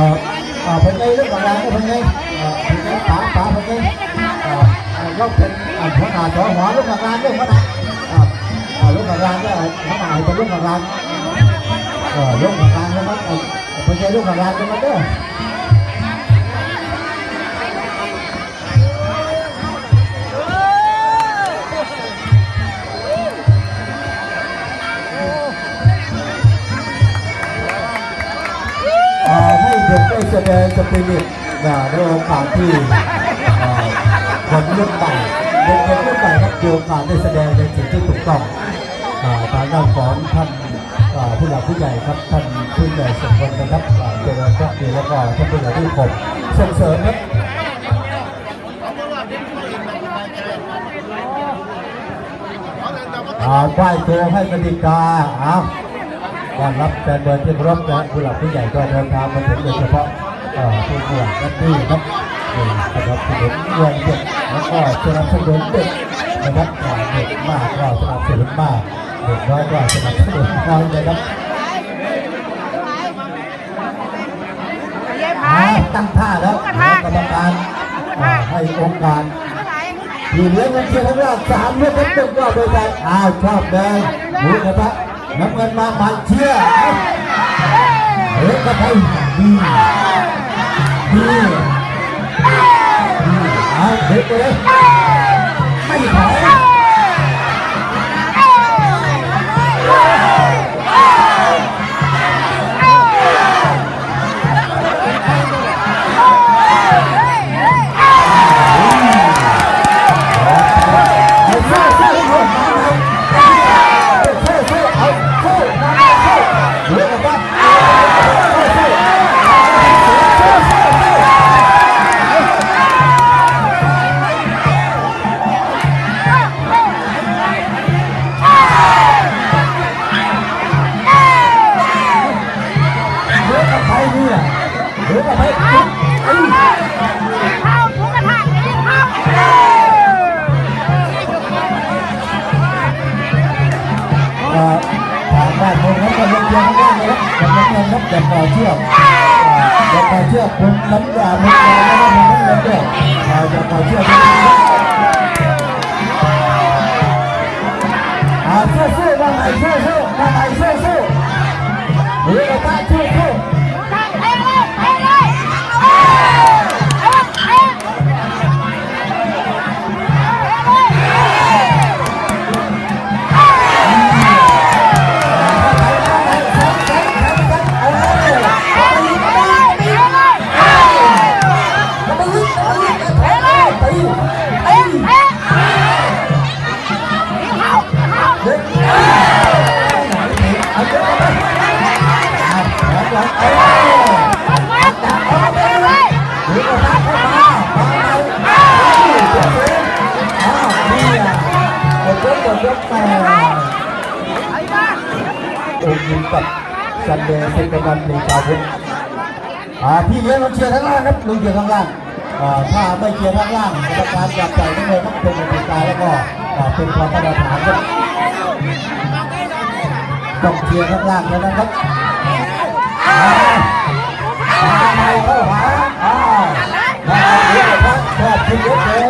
เอ่อเอ่อเป็นไงเรื่องของเราเป็นไงเอ่อเป็นไงป๋าป๋าเป็นไงเอ่อเอ่อเราเป็ แสดงสปิริตนะในโอกาสที่คนรุ่นใหม่เด็กๆรุ่นใหม่ครับมีโอกาสได้แสดงในสิ่งที่ถูกต้องอ่าทางด้านของท่านผู้หลักผู้ใหญ่ครับท่านผู้ใหญ่สมบูรณ์นะครับเจริญพระดีแล้วก็ท่านผู้ใหญ่ที่ผมส่งเสริมครับอ่าไหว้ตัวให้กติกาอ้าว ต้อนรับแฟนบอลที่เคารพนะผู้หลักผู้ใหญ่ก็เดินทางมาถึงโดยเฉพาะผู้ผู้หลักนักที่ครับนี่สนับสนุนเงินเด็กแล้วก็สนับสนุนเด็กนะครับเด็กมากก็สนับสนุนมากเด็กน้อยก็สนับสนุนน้อยนะครับตั้งท่าแล้วกรรมการให้องค์การไหนทีเหลือเงินเชียร์ทั้งรอบสามเลือกทั้งตึ้งก็โดยใจอ้าวชอบแดงหมูกระทะ น้ำเงินมาหมันเชื่อเฮ้ยกระเทยดีดีดีเอาเด็กเลย เด็กเอาเด็กเอาเอาเอาเอาเอาไปเลยหรือว่าตาเข้ามามาเอาเอานี่อะยกกดยกแต่องค์ยิงกับซันเดย์เซนต์นันมีชาวพุทธอ่าพี่เลี้ยงเราเชียร์ทั้งล่างครับลุงเชียร์ทั้งล่างอ่า ถ้าไม่เชียร์ทั้งล่างกรรมการจับใจทั้งเลยต้องเป็นกติกาแล้วก็เป็นความมาตรฐานครับต้องเชียร์ทั้งล่างแล้วนะครับมาใหม่เข้าหาอ่ามาเดี๋ยวครับชอบทีเยอะเลย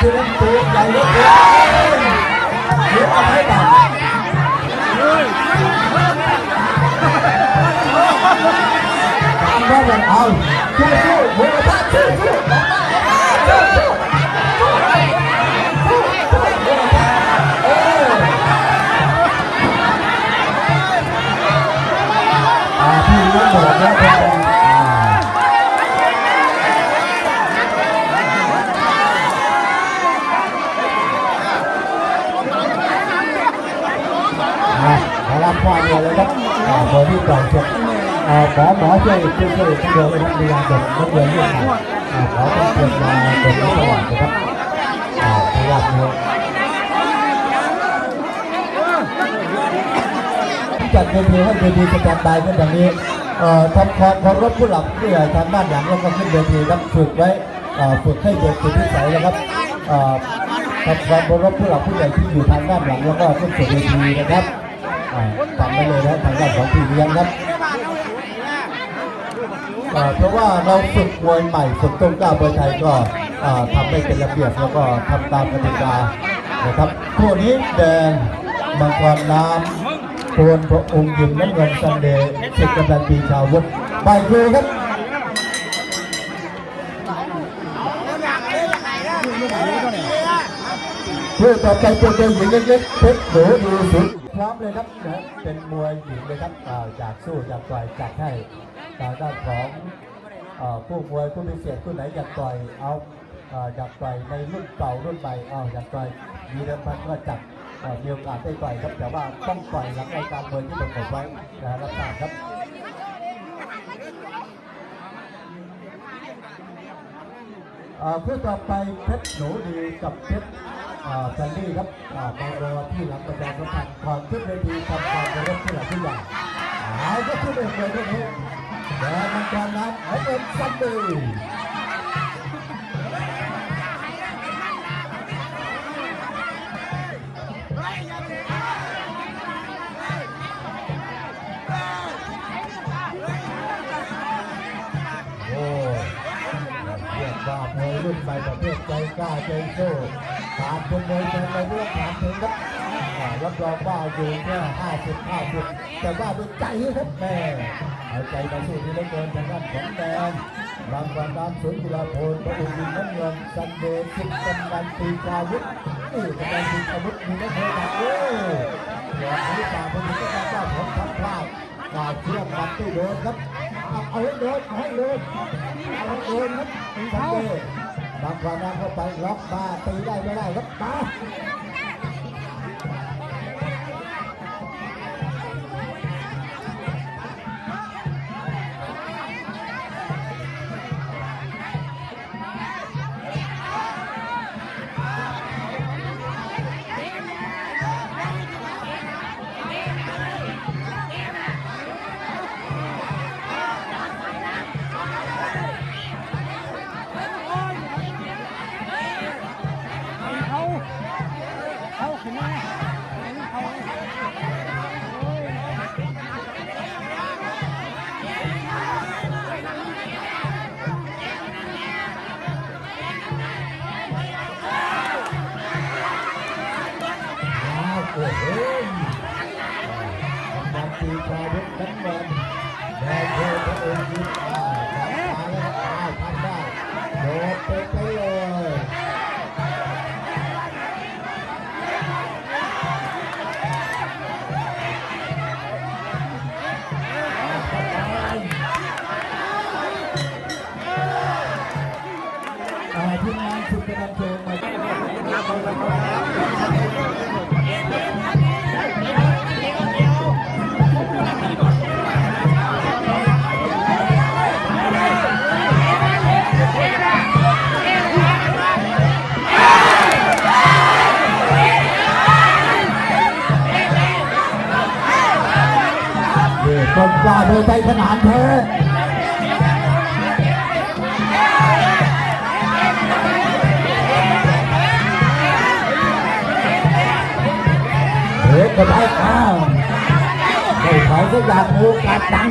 ที่นั้นตัวใหญ่เหลือเกินเดี๋ยวเขอรับพ่อดียเลยครับอ่าเบอที่สอจบอ่าหมอหมอช่วยช่วยช่วยช่วยเดินไปทางเรือเดินนักเรียนเรื่องไหนขอเป็นเพียงมาเดินไม่ตลอดนะครับอ่าขอรับเนี่ยจัดเวทีให้เวทีสแตนบายขึ้นอย่างนี้ทำความเคารพผู้หลักผู้ใหญ่ทางด้านหลังแล้วก็ขึ้นเวทีครับฝึกไว้ฝึกให้เด็กติดนิสัยนะครับทำความเคารพผู้หลักผู้ใหญ่ที่อยู่ทางด้านหลังแล้วก็ขึ้นสู่เวทีนะครับ ฟังไปเลยนะทางด้านของพี่เลี้ยงครับอ่าเพราะว่าเราฝึกมวยใหม่ฝึกต้นกล้าเบอร์ไทยก็อ่าทำให้เป็นระเบียบแล้วก็ทำตามกติกานะครับคู่นี้แดงมังกรน้ำทวนพระองค์ยิมน้ำเงินซันเดย์สิทธิ์กำลังปีชาววุฒิใบครูครับเพื่อต่อไปตัวเดิมหญิงเล็กๆเพชรโหดูสุด พร้อมเลยครับเป็นมวยหญิงเลยครับจากสู้จากต่อยจัดให้ทางด้านของผู้มวยผู้พิเศษผู้ไหนอยากต่อยเอาอยากต่อยในรุ่นเก่ารุ่นใหม่เอาอยากต่อยมีเดิมพันก็จัดเอ่อมีโอกาสได้ต่อยครับแต่ว่าต้องต่อยหลังรายการมวยที่กำหนดไว้นะรับครับเพื่อต่อไปเพชรหนูดีกับเพชร แซนดี้ครับอ่ามารอที่หลังประจานประพันธ์ก่อนขึ้นเวทีทำความเคารพที่หลังที่ใหญ่เอาก็ขึ้นเองเลยทีนี้แดงมังกรน้ำเอาเป็นซันดี้โอ้เรียกว่ามวยรุ่นใหม่ประเภทใจกล้าใจสู้ การเป็นมวยเป็นในเรื่องถามถึงครับรับรองว่าอยู่แค่ห้าสิบห้าสิบแต่ว่าด้วยใจครับแม่เอาใจมาสู้ที่เลือเกินทางด้านของแดงรางวัลน้ำสวนกีฬาโพลพระองค์ยินน้ำเงินซันเดย์สิบกำนันปีชาวุฒินี่กำนันปีชาวุฒิมีนักมวยหนักเอ้ยหลอกให้ตาพอดีก็ต้องเจ้าของทัพลาดกาเชื่อมบัตรที่โดนครับเอาเอาให้โดนให้โดนเอาให้โดนครับซันเดย์ บางความน้ำเข้าไปล็อกมาตีได้ไม่ได้ครับมาเขา เข นี่ต้นกล้าโดยใจขนานเธอเฮ้ยก็ได้อ้าวไม่ขาก็อยากรู้การดัง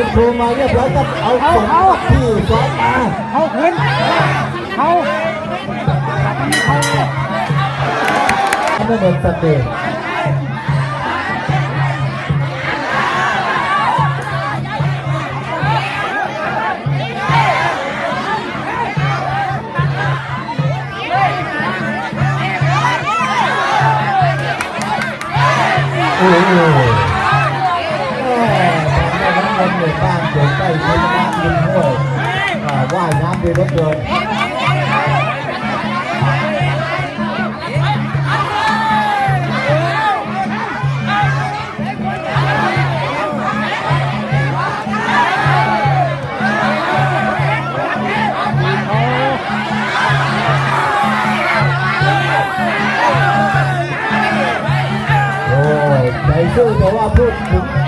ลาคุณครูมาเรียบร้อยครับเอาส่งกับที่ซ้อมมาเขาขึ้นเขาไม่เป็นสเตย์โอ้โหแม่ น้ำเงินหมู่บ้านเดินใกล้ใช้น้ำดินห้วยอ่าว่ายน้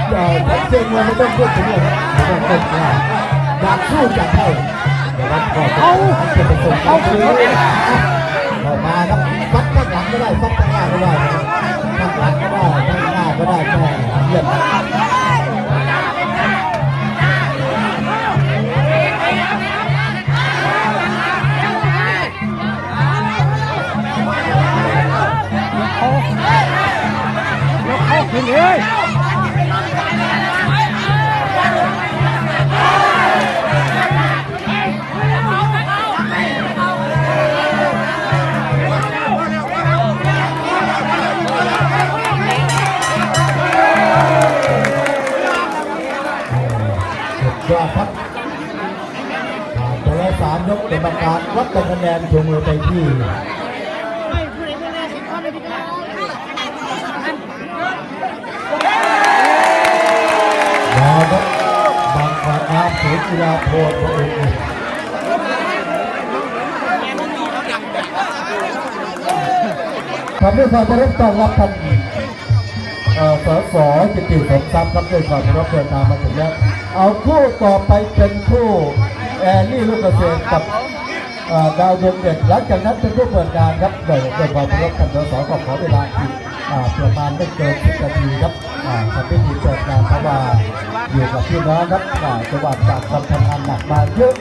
ำดีเหลือเกินโอ้ยใจสู้แต่ว่าพูดถึงมันไม่ต้องพูดถึงเลยครับไม่ต้องพูดว่าอยากสู้อยากให้แต่ว่าก็ต้อาจะไปส่งเขาคืนออกมาครับฟัดข้างหลังก็ได้ฟัดข้างหน้าก็ได้ข้างหลังก็ได้ข้างหน้าก็ได้แม่เยี่ยมเขาขึ้ย มือไปที่แล้วก็บางขวดน้ำศูนย์กีฬาโพธิ์พระองค์ทำด้วยความเคารพต้อนรับท่านสสจิติสมทรัพย์ครับด้วยความเคารพเดินทางมาถึงแล้ว เอาคู่ต่อไปเป็นคู่แอร์ลี่ลูกเกษตรกับ ดาวดวงเด่นหลังจากนั้นเป็นผู้เปิดงานครับโดยด้วยความเคารพท่านสสก็ขอเวลาอีกประมาณไม่เกิน10นาทีครับอ่าทำพิธีเปิดงานเพราะว่าอยู่กับพี่น้องครับจังหวัดจากทำทำงานหนักมาเยอะ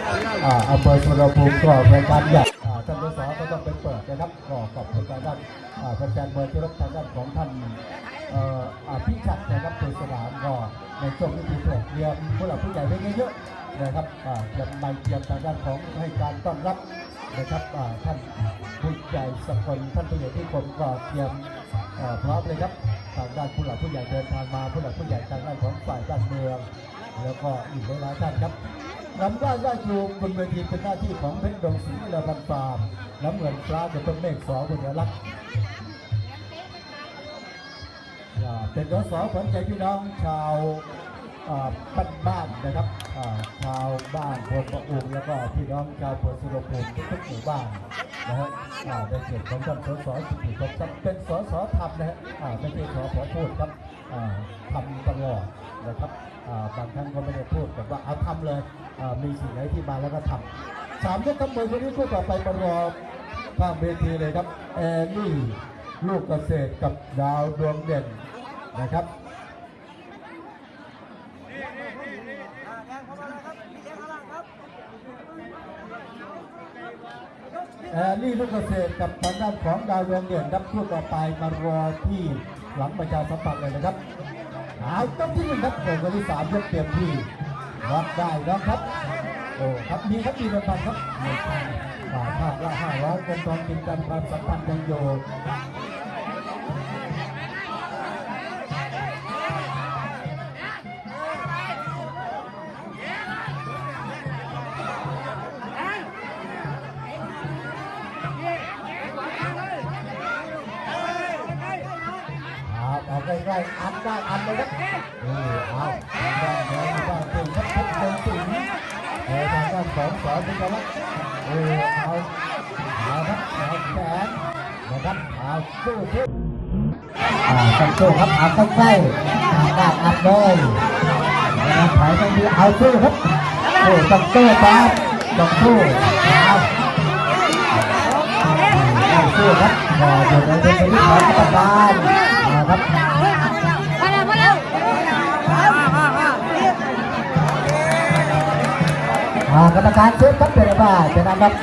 อ่าอำเภอสุวรรณภูมิก็รายการใหญ่อ่าท่านสสก็ต้องไปเปิดนะครับก็ขอบคุณทางด้านอ่าแฟนๆเบอร์ที่รับทางด้านของท่านเอ่อพี่ชัดนะครับเป็นสนามก็ในช่วงพิธีเปิดเรียนผู้หลักผู้ใหญ่ไว้เยอะๆ นะครับเตรียมใบเตรียมทางด้านของให้การต้อนรับนะครับท่านผู้ใหญ่สกลท่านผู้ใหญ่ที่ผมก็เตรียมพร้อมเลยครับทางด้านผู้หลักผู้ใหญ่เดินทางมาผู้หลักผู้ใหญ่ทางด้านของฝ่ายด้านเมือง แล้วก็อีกหลายท่านครับนำได้ได้ครูบนเวทีเป็นหน้าที่ของเพชรดงศรีและพันฟาร์มน้ำเงินปลาจะต้องเมฆสอบุญรักษ์เป็นสสขวัญใจพี่น้องชาว บ้านบ้านนะครับอ่าชาวบ้านพนประอุงแล้วก็พี่น้องชาวพนสุรภูมิทุกหมู่บ้านนะฮะอ่าในเขตของท่านสสสิริพงศ์ครับเป็นสสทำนะฮะไม่ใช่สสพูดครับทำตลอดนะครับบางท่านก็ไม่ได้พูดแต่ว่าเอาทำเลยมีสิ่งไหนที่มาแล้วก็ทำสามยกทั้งมดวันนี้คู่ต่อไปมารอข้างเวทีเลยครับแอร์ลี่ลูกเกษตรกับดาวดวงเด่นนะครับแอร์ ลี่ลูกเกษตรกับทางด้านของดาวดวงเด่นครับคู่ต่อไปมารอที่หลังประชาสัมพันธ์เลยนะครับเอาต้องที่หนึ่งครับโอ้คนที่สามยกเตรียมที่รับได้นะครับโอ้ครับมีครับมีระพันธ์ครับนี่าภาพละห้าร้อยเป็นตอนกินกันความสัมพันธ์ยังโย ได้อันได้อันเลยครับเออเอาได้เลยได้ถึงครับทุกคนถึงเออทางด้านของสอนเป็นไงครับเออเอาเอาครับเอาแขนนะครับเอาสู้สู้อ่าต้องสู้ครับเอาใกล้ๆเอาได้อัดเลยนะครับถอยไปดีเอาสู้ครับโอ้ต้องสู้ตามต้องสู้เอาสู้ครับก็อยู่ในเป็นที่ของกรรมการนะครับ กรรมการเช็คครับเป็นว่าจะนำรับ